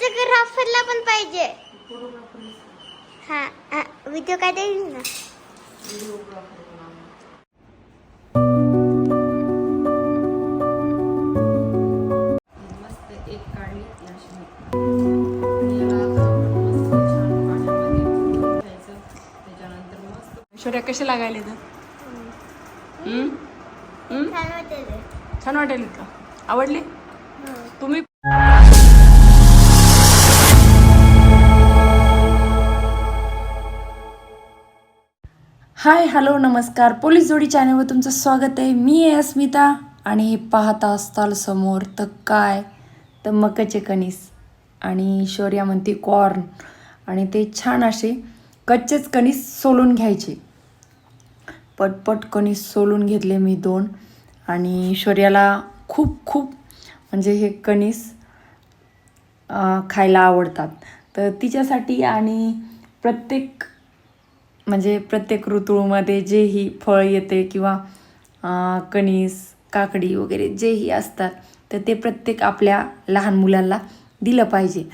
फोटोग्राफरला पण पाहिजे. हा व्हिडिओ काय देईल ना? ऐश्वर्या कसे लागायले तर? छान वाटेल. रे. छान वाटेल का आवडले. तुम्ही हाय हॅलो नमस्कार. पोलीस जोडी चॅनलवर तुमचं स्वागत आहे. मी आहे अस्मिता आणि हे पाहता असताल समोर तर काय? तर मकाचे कणीस आणि शौर्या म्हणते कॉर्न आणि ते छान असे कच्चेच कणीस सोलून घ्यायचे. पटपट कणीस सोलून घेतले मी दोन. आणि शौर्याला खूप खूप म्हणजे हे कणीस खायला आवडतात. तर तिच्यासाठी आणि प्रत्येक म्हणजे प्रत्येक ऋतूमध्ये जेही फळ येते किंवा कणीस काकडी वगैरे जेही असतात तर ते प्रत्येक आपल्या लहान मुलांना दिलं पाहिजे.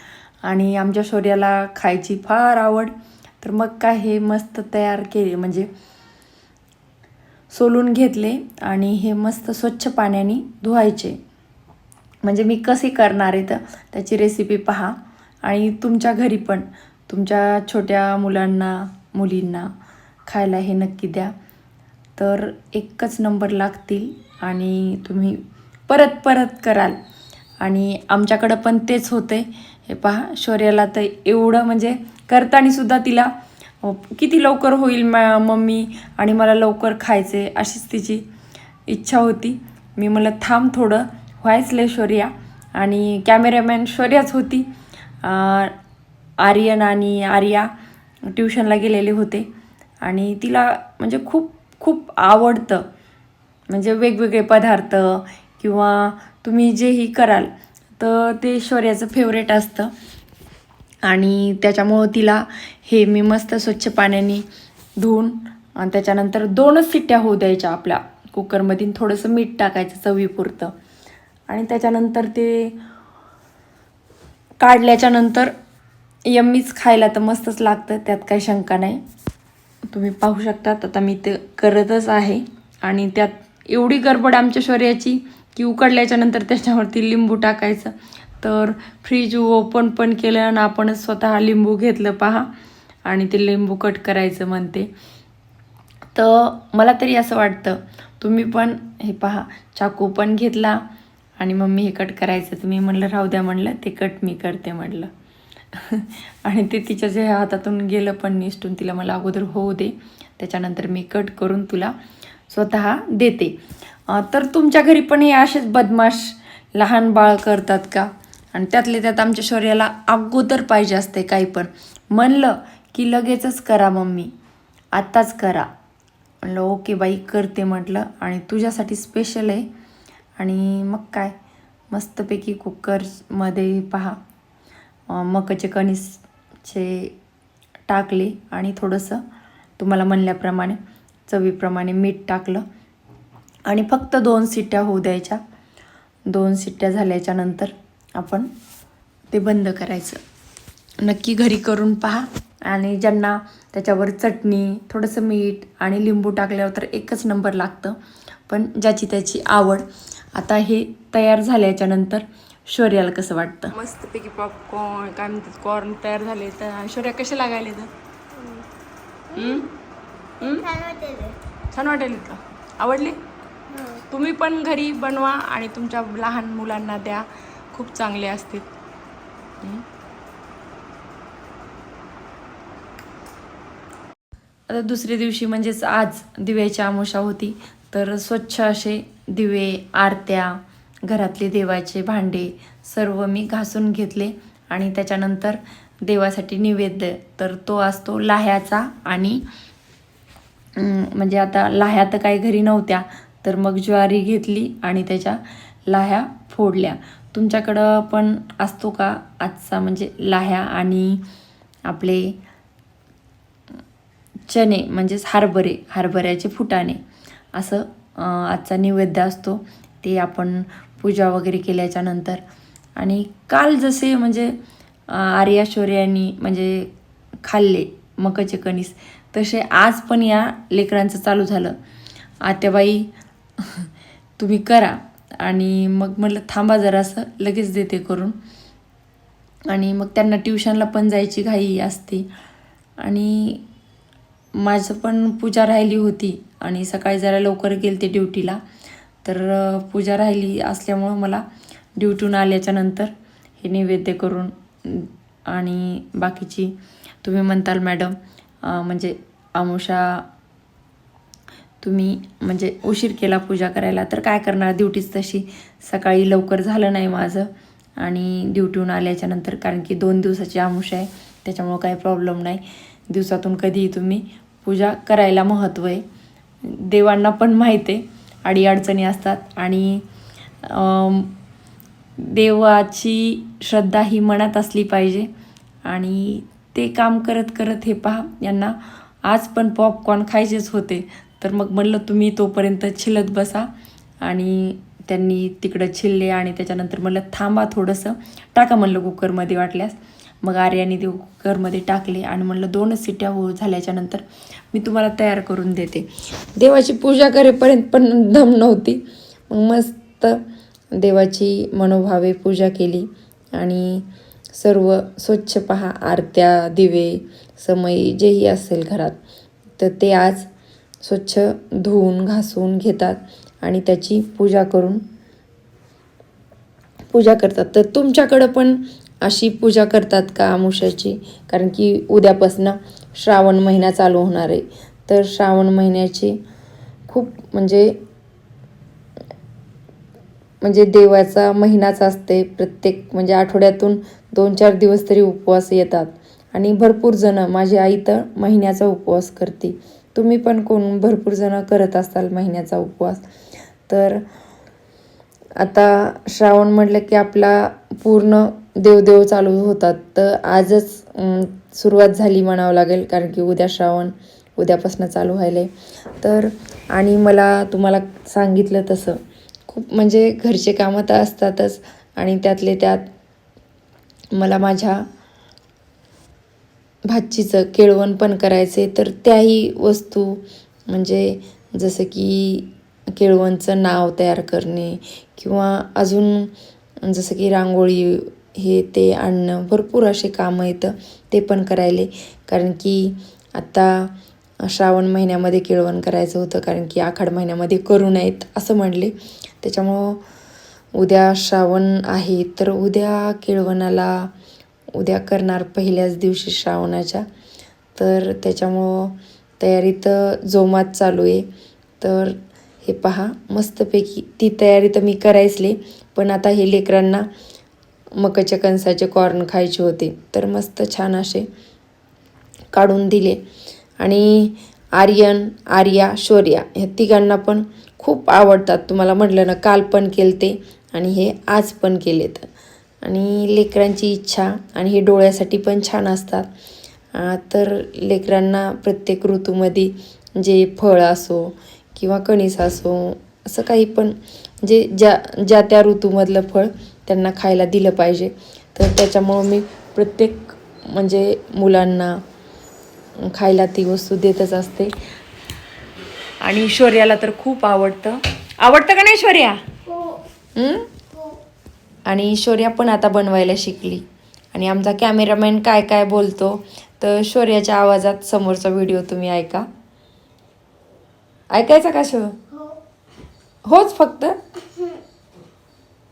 आणि आमच्या शौर्याला खायची फार आवड. तर मग काय हे मस्त तयार केले म्हणजे सोलून घेतले आणि हे मस्त स्वच्छ पाण्याने धुवायचे. म्हणजे मी कसे करणार आहे तर त्याची रेसिपी पहा. आणि तुमच्या घरी पण तुमच्या छोट्या मुलांना मुलींना खायला हे नक्की द्या. तर एकच नंबर लागतील आणि तुम्ही परत परत कराल. आणि आमच्याकडं पण तेच होते हे पहा शौर्याला तर एवढं म्हणजे करताना सुद्धा तिला किती लवकर होईल मा मम्मी आणि मला लवकर खायचे अशीच तिची इच्छा होती. मी मला थांब थोडं व्हायच लय शौर्या. आणि कॅमेरामॅन शौर्याच होती. आर्यन आणि आर्या ट्युशनला गेलेले होते. आणि तिला म्हणजे खूप खूप आवडतं. म्हणजे वेगवेगळे पदार्थ किंवा तुम्ही जेही कराल तर ते शौर्याचं फेवरेट असतं. आणि त्याच्यामुळं तिला हे मी मस्त स्वच्छ पाण्याने धुवून आणि त्याच्यानंतर दोनच सिट्ट्या होऊ द्यायच्या आपल्या कुकरमधून. थोडंसं मीठ टाकायचं चवीपुरतं. आणि त्याच्यानंतर ते काढल्याच्यानंतर यम्मीच खायला तर मस्तच लागतं त्यात काही शंका नाही. तुम्ही पाहू शकतात आता मी ते करतच आहे. आणि त्यात एवढी गडबड आमच्या शौर्याची की उकडल्याच्यानंतर त्याच्यावरती लिंबू टाकायचं. तर फ्रीज ओपन पण केलं आणि आपणच स्वतः लिंबू घेतलं पहा. आणि ते लिंबू कट करायचं म्हणते. तर मला तरी असं वाटतं तुम्ही पण हे पहा चाकू पण घेतला आणि मम्मी हे कट करायचं. तुम्ही म्हणलं राहू द्या म्हणलं ते कट मी करते म्हणलं. आणि ते तिच्या जे हातातून गेलं पण निसटून तिला मला अगोदर होऊ दे. त्याच्यानंतर मी कट करून तुला स्वतः देते. तर तुमच्या घरी पण हे असेच बदमाश लहान बाळ करतात का? आणि त्यातले त्यात आमच्या शौर्याला अगोदर पाहिजे असते काही पण. म्हणलं की लगेचच करा मम्मी. आत्ताच करा. म्हणलं ओके बाई करते म्हटलं. आणि तुझ्यासाठी स्पेशल आहे. आणि मग काय? मस्तपैकी कुकरमध्ये पहा. मकाचे कणीसचे टाकले आणि थोडंसं तुम्हाला म्हणल्याप्रमाणे चवीप्रमाणे मीठ टाकलं. आणि फक्त दोन सिट्ट्या होऊ द्यायच्या. दोन सिट्ट्या झाल्याच्यानंतर आपण ते बंद करायचं. नक्की घरी करून पहा. आणि ज्यांना त्याच्यावर चटणी थोडंसं मीठ आणि लिंबू टाकल्यावर तर एकच नंबर लागतं. पण ज्याची त्याची आवड. आता हे तयार झाल्याच्यानंतर शौर्याला कसं वाटतं मस्तपैकी पॉपकॉर्न काय म्हणतात कॉर्न तयार झाले तर शौर्या कसे लागायले तर हम्म? हम्म? छान वाटेल रे. छान वाटेल का आवडले हो. तुम्ही पण घरी बनवा आणि तुमच्या लहान मुलांना द्या खूप चांगले असतील? आता दुसऱ्या दिवशी म्हणजेच आज दिव्याची आमुषा होती तर स्वच्छ असे दिवे आरत्या घरातले देवाचे भांडे सर्व मी घासून घेतले आणि त्याच्यानंतर देवासाठी निवेद्य. तर तो असतो लाह्याचा आणि म्हणजे आता लाह्या तर काही घरी नव्हत्या तर मग ज्वारी घेतली आणि त्याच्या लाह्या फोडल्या. तुमच्याकडं पण असतो का आजचा म्हणजे लाह्या आणि आपले चणे म्हणजेच हरभरे हरभऱ्याचे फुटाणे? असं आजचा नैवेद्य असतो. ते आपण पूजा वगैरे केल्याच्यानंतर. आणि काल जसे म्हणजे आर्या शौर्यानी म्हणजे खाल्ले मकाचे कणीस तसे आज पण या लेकरांचं चालू झालं. आत्याबाई तुम्ही करा. आणि मग म्हटलं थांबा जरासं लगेच देते करून. आणि मग त्यांना ट्युशनला पण जायची घाई असते. आणि माझं पण पूजा राहिली होती. आणि सकाळी जरा लवकर गेलते ड्युटीला. तर पूजा राहिली असल्यामुळं मला ड्युटीहून आल्याच्यानंतर हे नैवेद्य करून आणि बाकीची तुम्ही म्हणताल मॅडम म्हणजे आमुषा तुम्ही म्हणजे उशीर केला पूजा करायला. तर काय करणार? ड्युटीच तशी सकाळी लवकर झालं नाही माझं आणि ड्युटीहून आल्याच्यानंतर कारण की दोन दिवसाची आमुष आहे त्याच्यामुळं काही प्रॉब्लेम नाही. दिवसातून कधीही तुम्ही पूजा करायला महत्त्व आहे. देवांना पण माहीत आहे. अडीअडचणी असतात आणि देवाची श्रद्धा ही मनात असली पाहिजे आणि ते काम करत करत हे पहा यांना आज पण पॉपकॉर्न खायचेच होते. तर मग म्हणलं तुम्ही तोपर्यंत छिलत बसा आणि त्यांनी तिकडं छिलले आणि त्याच्यानंतर म्हणलं थांबा थोडंसं. टाका म्हणलं कुकरमध्ये वाटल्यास. मग आर्याने ते कुकरमध्ये टाकले आणि म्हणलं दोनच सिट्या हो झाल्याच्यानंतर मी तुम्हाला तयार करून देते. देवाची पूजा करेपर्यंत पण दम नव्हती. मग मस्त देवाची मनोभावे पूजा केली आणि सर्व स्वच्छ पहा आरत्या दिवे समय जेही असेल घरात तर ते आज स्वच्छ धुवून घासून घेतात आणि त्याची पूजा करून पूजा करतात. तर तुमच्याकडं पण अशी पूजा करतात का अमुषाची कारण की उद्यापासनं श्रावण महिना चालू होणार आहे. तर श्रावण महिन्याची खूप म्हणजे म्हणजे देवाचा महिनाच असते. प्रत्येक म्हणजे आठवड्यातून दोन चार दिवस तरी उपवास येतात. आणि भरपूर जणं माझी आई तर महिन्याचा उपवास करते. तुम्ही पण कोण भरपूर जणं करत असाल महिन्याचा उपवास? तर आता श्रावण म्हटलं की आपला पूर्ण देवदेव चालू होतात. तर आजच सुरुवात झाली म्हणावं लागेल कारण की उद्या श्रावण उद्यापासून चालू व्हायला तर आणि मला तुम्हाला सांगितलं तसं. खूप म्हणजे घरचे कामं तर असतातच आणि त्यातले त्यात मला माझ्या भाचीचं केळवण पण करायचे तर त्याही वस्तू म्हणजे जसं की केळवणचं नाव तयार करणे किंवा अजून जसं की रांगोळी हे ते आणणं भरपूर असे कामं येतं ते पण करायले. कारण की आत्ता श्रावण महिन्यामध्ये केळवण करायचं होतं कारण की आखाड महिन्यामध्ये करू नयेत असं म्हणले. त्याच्यामुळं उद्या श्रावण आहे तर उद्या केळवणाला उद्या करणार पहिल्याच दिवशी श्रावणाच्या. तर त्याच्यामुळं तयारी तर जोमात चालू आहे. तर हे पहा मस्तपैकी ती तयारी तर मी करायचले पण आता हे लेकरांना मकाच्या कणसाचे कॉर्न खायचे होते. तर मस्त छान असे काढून दिले. आणि आर्यन आर्या शौर्या ह्या तिघांना पण खूप आवडतात. तुम्हाला म्हटलं ना काल पण केलते आणि हे आज पण केलेत. आणि लेकरांची इच्छा आणि हे डोळ्यासाठी पण छान असतात. तर लेकरांना प्रत्येक ऋतूमध्ये जे फळ असो किंवा कणीस असो असं काही पण जे ज्या ज्या त्या ऋतूमधलं फळ त्यांना खायला दिलं पाहिजे. तर त्याच्यामुळं मी प्रत्येक म्हणजे मुलांना खायला ती वस्तू देतच असते. आणि शौर्याला तर खूप आवडतं. आवडतं का नाही शौर्या? हं? आणि शौर्या पण आता बनवायला शिकली. आणि आमचा कॅमेरामॅन काय काय बोलतो तर शौर्याच्या आवाजात समोरचा व्हिडिओ तुम्ही ऐका. ऐकायचा का शो? होच फक्त?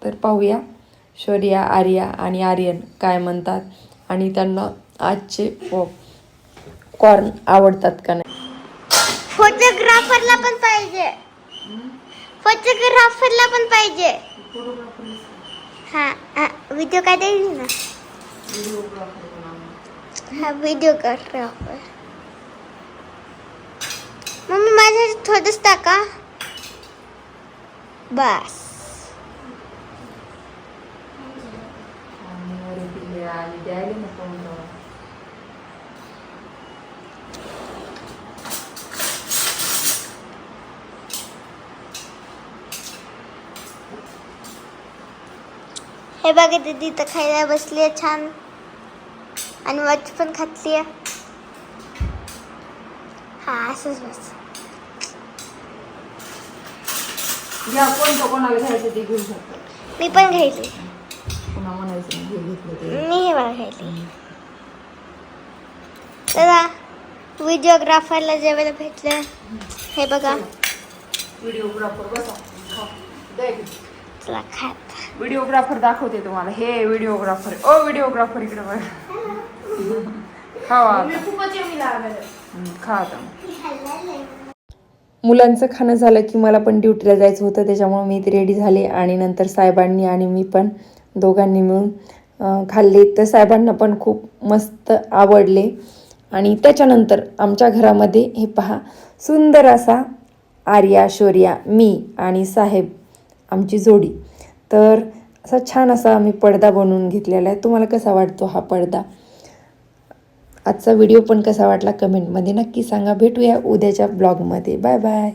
तर पाहूया. शौर्या आर्या आणि आर्यन काय म्हणतात? आणि त्यांना आजचे कॉर्न आवडतात का नाही? फोटोग्राफरला पण पाहिजे. फोटोग्राफरला पण पाहिजे. हा व्हिडिओ काय देईल ना. हा व्हिडिओग्राफर मम्मी माझ्या थोडंच टाका. बस. हे बघा दीदी तर खायला बसली छान. आणि वॉच पण घातली आहे हा असंच बस. घ्या कोणतं कोणाला घ्यायचं ते घेऊ शकतो. मी पण घ्यायची पुन्हा म्हणायचं नाही, घेतलं ते. मी हे घ्यायची चला व्हिडिओग्राफरला जेवायला भेटलं. हे बघा. व्हिडिओग्राफर बसा. खा. चला खात व्हिडिओग्राफर दाखवते तुम्हाला. हे व्हिडिओग्राफर ओ व्हिडिओग्राफर इकडे बघा. खावा. आता. हम्म, खा आता. मुलांचं खाणं झालं की मला पण ड्युटीला जायचं होतं त्याच्यामुळे मी रेडी झाले आणि नंतर साहेबांनी आणि मी पण दोघांनी मिळून खाल्ले. तर साहेबांना पण खूप मस्त आवडले. आणि त्याच्यानंतर आमच्या घरामध्ये हे पहा सुंदर असा आर्या शौर्या मी आणि साहेब आमची जोडी. तर असा छान असा आम्ही पडदा बनवून घेतलेला आहे. तुम्हाला कसा वाटतो हा पडदा? आजचा व्हिडिओ पण कसा वाटला कमेंटमध्ये नक्की सांगा. भेटूया उद्याच्या ब्लॉगमध्ये. Bye bye.